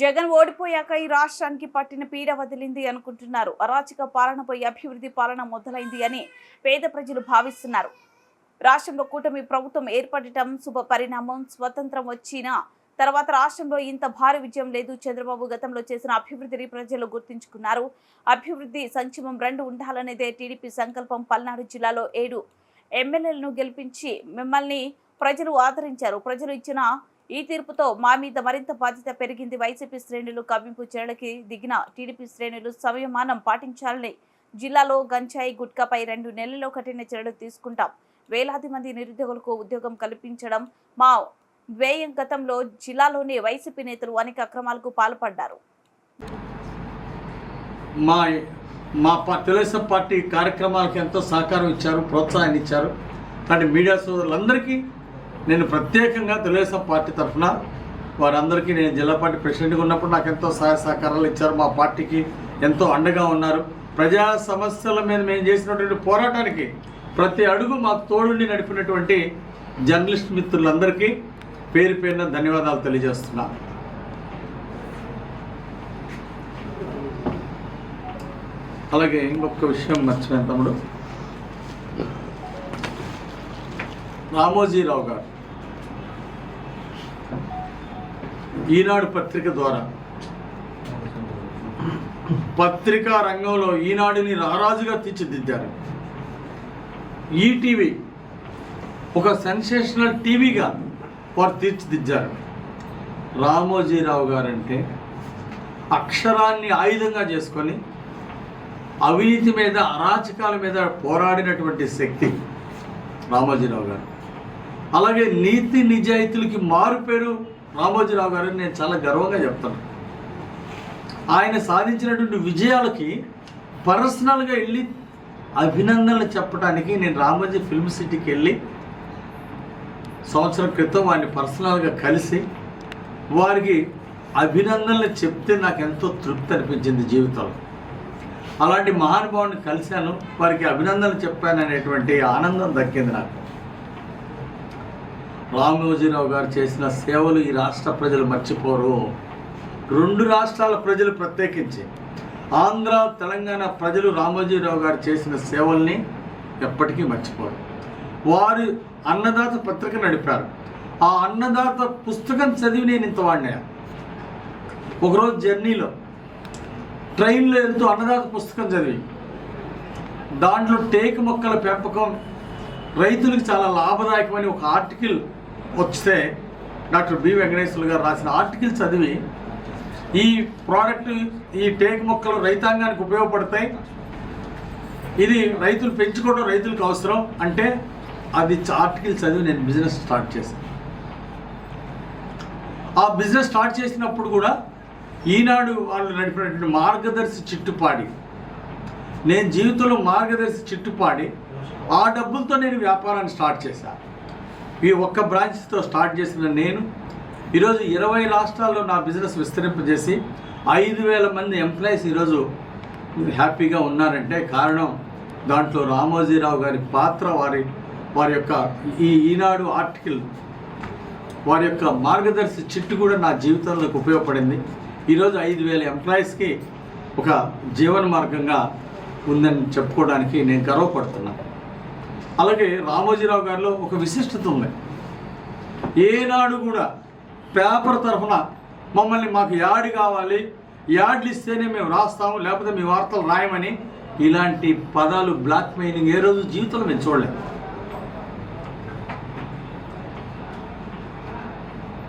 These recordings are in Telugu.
జగన్ ఓడిపోయాక ఈ రాష్ట్రానికి పట్టిన పీడ వదిలింది అనుకుంటున్నారు. అరాచక పాలనపై అభివృద్ధి పాలన మొదలైంది అని పేద ప్రజలు భావిస్తున్నారు. రాష్ట్రంలో కూటమి ప్రభుత్వం ఏర్పడటం శుభ పరిణామం. స్వతంత్రం వచ్చిన తర్వాత రాష్ట్రంలో ఇంత భారీ విజయం లేదు. చంద్రబాబు గతంలో చేసిన అభివృద్ధిని ప్రజలు గుర్తించుకున్నారు. అభివృద్ధి సంక్షేమం రెండు ఉండాలనేదే టీడీపీ సంకల్పం. పల్నాడు జిల్లాలో ఏడు ఎమ్మెల్యేలను గెలిపించి మిమ్మల్ని ప్రజలు ఆదరించారు. ప్రజలు ఇచ్చిన ఈ తీర్పుతో మా మీద మరింత బాధ్యత పెరిగింది వైసీపీ శ్రేణులు. కవ్వింపు చర్యలకి దిగిన టీడీపీ శ్రేణులు సంయమానం పాటించాలని జిల్లాలో గంజాయి గుట్కాపై రెండు నెలల్లో కఠిన చర్యలు తీసుకుంటాం. వేలాది మంది నిరుద్యోగులకు ఉద్యోగం కల్పించడం మా వ్యయం గతంలో జిల్లాలోని వైసీపీ నేతలు అనేక అక్రమాలకు పాల్పడ్డారు. మా మా తెలుగుదేశం పార్టీ కార్యక్రమాలకు ఎంతో సహకారం ఇచ్చారు ప్రోత్సాహాన్ని ఇచ్చారు. కానీ మీడియా సోదరులందరికీ నేను ప్రత్యేకంగా తెలుగుదేశం పార్టీ తరఫున వారందరికీ నేను జిల్లా పార్టీ ప్రెసిడెంట్గా ఉన్నప్పుడు నాకు ఎంతో సహాయ సహకారాలు ఇచ్చారు. మా పార్టీకి ఎంతో అండగా ఉన్నారు. ప్రజా సమస్యల మీద మేము చేసినటువంటి పోరాటానికి ప్రతి అడుగు మాకు తోడుండి నడిపినటువంటి జర్నలిస్ట్ మిత్రులందరికీ పేరు పేరున ధన్యవాదాలు తెలియజేస్తున్నా. అలాగే ఇంకొక విషయం మర్చిపోయాను తమ్ముడు. రామోజీరావు గారు. ఈనాడు పత్రిక ద్వారా. పత్రికా రంగంలో ఈనాడుని రారాజుగా తీర్చిదిద్దారు. ఈటీవీ ఒక సెన్సేషనల్ టీవీగా వారు తీర్చిదిద్దారు. రామోజీరావు గారంటే అక్షరాన్ని ఆయుధంగా చేసుకొని అవినీతి మీద అరాచకాల మీద పోరాడినటువంటి శక్తి రామోజీరావు గారు. అలాగే నీతి నిజాయితీలకి మారుపేరు రామోజీరావు గారు నేను చాలా గర్వంగా చెప్తాను. ఆయన సాధించినటువంటి విజయాలకి పర్సనల్గా వెళ్ళి అభినందనలు చెప్పడానికి నేను రామోజీ ఫిల్మ్ సిటీకి వెళ్ళి సంవత్సరం క్రితం వారిని పర్సనల్గా కలిసి వారికి అభినందనలు చెప్తే నాకు ఎంతో తృప్తి అనిపించింది జీవితంలో. అలాంటి మహానుభావుని కలిశాను వారికి అభినందనలు చెప్పాను అనేటువంటి ఆనందం దక్కింది నాకు. రామోజీరావు గారు చేసిన సేవలు ఈ రాష్ట్ర ప్రజలు మర్చిపోరు. రెండు రాష్ట్రాల ప్రజలు ప్రత్యేకించి ఆంధ్ర తెలంగాణ ప్రజలు రామోజీరావు గారు చేసిన సేవల్ని ఎప్పటికీ మర్చిపోరు. వారు అన్నదాత పత్రిక నడిపారు. ఆ అన్నదాత పుస్తకం చదివి నేను ఇంత వాడినా ఒకరోజు జర్నీలో ట్రైన్లో వెళ్తూ అన్నదాత పుస్తకం చదివి దాంట్లో టేక్ మొక్కల పెంపకం రైతులకు చాలా లాభదాయకమని ఒక ఆర్టికల్ వస్తే డాక్టర్ బి వెంకటేశ్వర గారు రాసిన ఆర్టికల్ చదివి ఈ ప్రోడక్ట్ ఈ టేక్ మొక్కలు రైతాంగానికి ఉపయోగపడతాయి. ఇది రైతులు పెంచుకోవడం రైతులకు అవసరం అంటే అది ఆర్టికల్ చదివి నేను బిజినెస్ స్టార్ట్ చేశాను. ఆ బిజినెస్ స్టార్ట్ చేసినప్పుడు కూడా ఈనాడు వాళ్ళు నడిపినటువంటి మార్గదర్శి చిట్టుపాడి. నేను జీవితంలో మార్గదర్శి చిట్టుపాడి. ఆ డబ్బులతో నేను వ్యాపారాన్ని స్టార్ట్ చేశాను ఈ ఒక్క బ్రాంచ్తో స్టార్ట్ చేసిన నేను ఈరోజు ఇరవై రాష్ట్రాల్లో నా బిజినెస్ విస్తరింపజేసి ఐదు వేల మంది ఎంప్లాయీస్ ఈరోజు హ్యాపీగా ఉన్నారంటే కారణం దాంట్లో రామోజీరావు గారి పాత్ర వారి వారి యొక్క ఈ ఈనాడు ఆర్టికల్ వారి యొక్క మార్గదర్శి చిట్టు కూడా నా జీవితంలోకి ఉపయోగపడింది. ఈరోజు ఐదు వేల ఎంప్లాయీస్కి ఒక జీవన మార్గంగా ఉందని చెప్పుకోవడానికి నేను గర్వపడుతున్నాను. అలాగే రామోజీరావు గారిలో ఒక విశిష్టత ఉంది. ఏనాడు కూడా పేపర్ తరఫున మమ్మల్ని మాకు యాడ్ కావాలి యాడ్లు ఇస్తేనే మేము రాస్తాము లేకపోతే మీ వార్తలు రాయమని ఇలాంటి పదాలు బ్లాక్ మెయిలింగ్ ఏ రోజు జీవితంలో మేము చూడలేము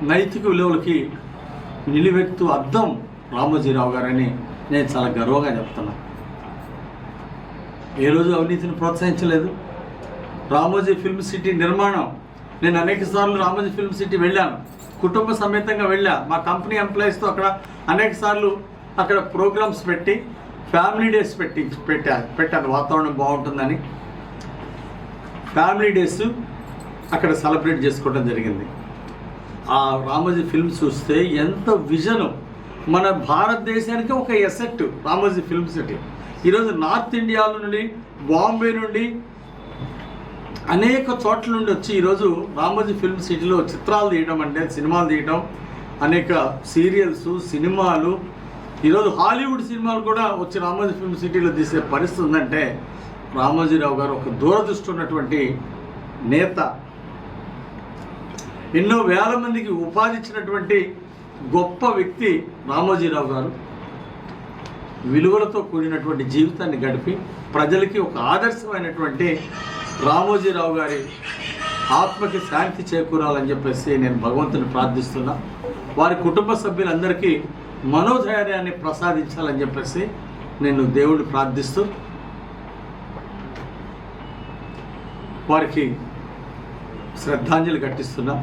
నైతిక విలువలకి నిలువెత్తు అర్థం రామోజీరావు గారని నేను చాలా గర్వంగా చెప్తున్నా. ఏ రోజు అవినీతిని ప్రోత్సహించలేదు. రామోజీ ఫిల్మ్ సిటీ నిర్మాణం. నేను అనేక సార్లు రామోజీ ఫిల్మ్ సిటీ వెళ్ళాను. కుటుంబ సమేతంగా వెళ్ళా. మా కంపెనీ ఎంప్లాయీస్తో అక్కడ అనేక సార్లు అక్కడ ప్రోగ్రామ్స్ పెట్టి ఫ్యామిలీ డేస్ పెట్టి పెట్టా పెట్టాను. వాతావరణం బాగుంటుందని. ఫ్యామిలీ డేస్ అక్కడ సెలబ్రేట్ చేసుకోవడం జరిగింది. ఆ రామోజీ ఫిల్మ్ చూస్తే ఎంత విజను. మన భారతదేశానికి ఒక ఎసెట్ రామోజీ ఫిల్మ్ సిటీ. ఈరోజు నార్త్ ఇండియాలో నుండి బాంబే నుండి అనేక చోట్ల నుండి వచ్చి ఈరోజు రామోజీ ఫిల్మ్ సిటీలో చిత్రాలు తీయడం అంటే సినిమాలు తీయడం అనేక సీరియల్స్ సినిమాలు ఈరోజు హాలీవుడ్ సినిమాలు కూడా వచ్చి రామోజీ ఫిల్మ్ సిటీలో తీసే పరిస్థితి ఉందంటే రామోజీరావు గారు ఒక దూరదృష్టి ఉన్నటువంటి నేత. ఎన్నో వేల మందికి ఉపాధి ఇచ్చినటువంటి గొప్ప వ్యక్తి రామోజీరావు గారు. విలువలతో కూడినటువంటి జీవితాన్ని గడిపి ప్రజలకి ఒక ఆదర్శమైనటువంటి రామోజీరావు గారి ఆత్మకి శాంతి చేకూరాలని చెప్పేసి నేను భగవంతుని ప్రార్థిస్తున్నా. వారి కుటుంబ సభ్యులందరికీ మనోధైర్యాన్ని ప్రసాదించాలని చెప్పేసి నేను దేవుడిని ప్రార్థిస్తూ వారికి శ్రద్ధాంజలి ఘటిస్తున్నా.